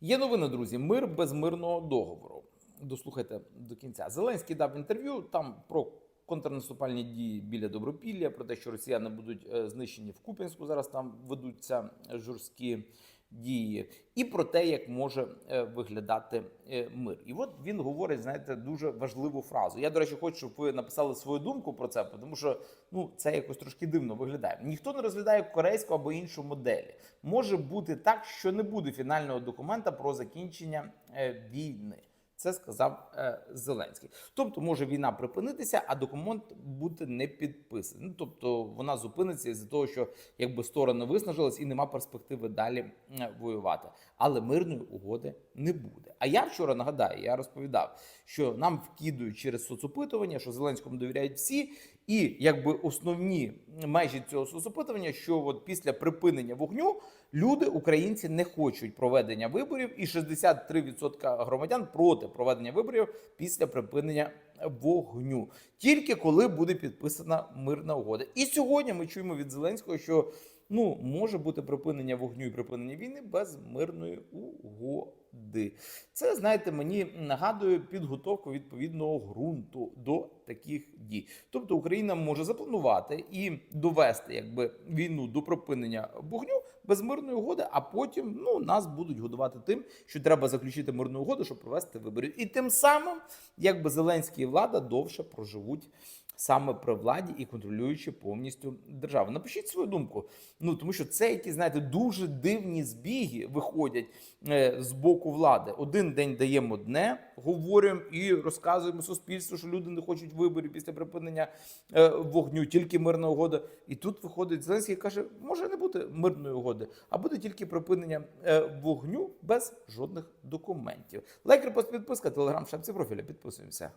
Є новини, друзі. Мир без мирного договору. Дослухайте до кінця. Зеленський дав інтерв'ю там про контрнаступальні дії біля Добропілля, про те, що росіяни будуть е, знищені в Куп'янську. Зараз там ведуться жорсткі дії, і про те, як може е, виглядати е, мир. І от він говорить, знаєте, дуже важливу фразу. Я, до речі, хочу, щоб ви написали свою думку про це, тому що ну це якось трошки дивно виглядає. Ніхто не розглядає корейську або іншу моделі. Може бути так, що не буде фінального документа про закінчення е, війни. Це сказав е, Зеленський. Тобто може війна припинитися, а документ бути не підписаний. Ну тобто вона зупиниться із-за того, що якби сторони виснажились і нема перспективи далі е, воювати. Але мирної угоди не буде. А я вчора нагадаю, я розповідав, що нам вкидують через соцопитування, що Зеленському довіряють всі, і якби основні межі цього соцопитування, що от після припинення вогню люди, українці, не хочуть проведення виборів, і 63% громадян проти проведення виборів після припинення вогню, тільки коли буде підписана мирна угода. І сьогодні ми чуємо від Зеленського, що ну може бути припинення вогню і припинення війни без мирної угоди. Це знаєте, мені нагадує підготовку відповідного ґрунту до таких дій. Тобто Україна може запланувати і довести якби війну до припинення вогню без мирної угоди, а потім ну нас будуть годувати тим, що треба заключити мирну угоду, щоб провести вибори. І тим самим, якби Зеленський і влада довше проживуть саме при владі і контролюючи повністю державу. Напишіть свою думку. Ну тому що це якісь знаєте дуже дивні збіги виходять е, з боку влади. Один день даємо одне, говоримо і розказуємо суспільству, що люди не хочуть виборів після припинення е, вогню, тільки мирна угода. І тут виходить Зеленський і каже: може не бути мирної угоди, а буде тільки припинення е, вогню без жодних документів. Лайк, репост, підписка, телеграм, шапці профіля. Підписуємося.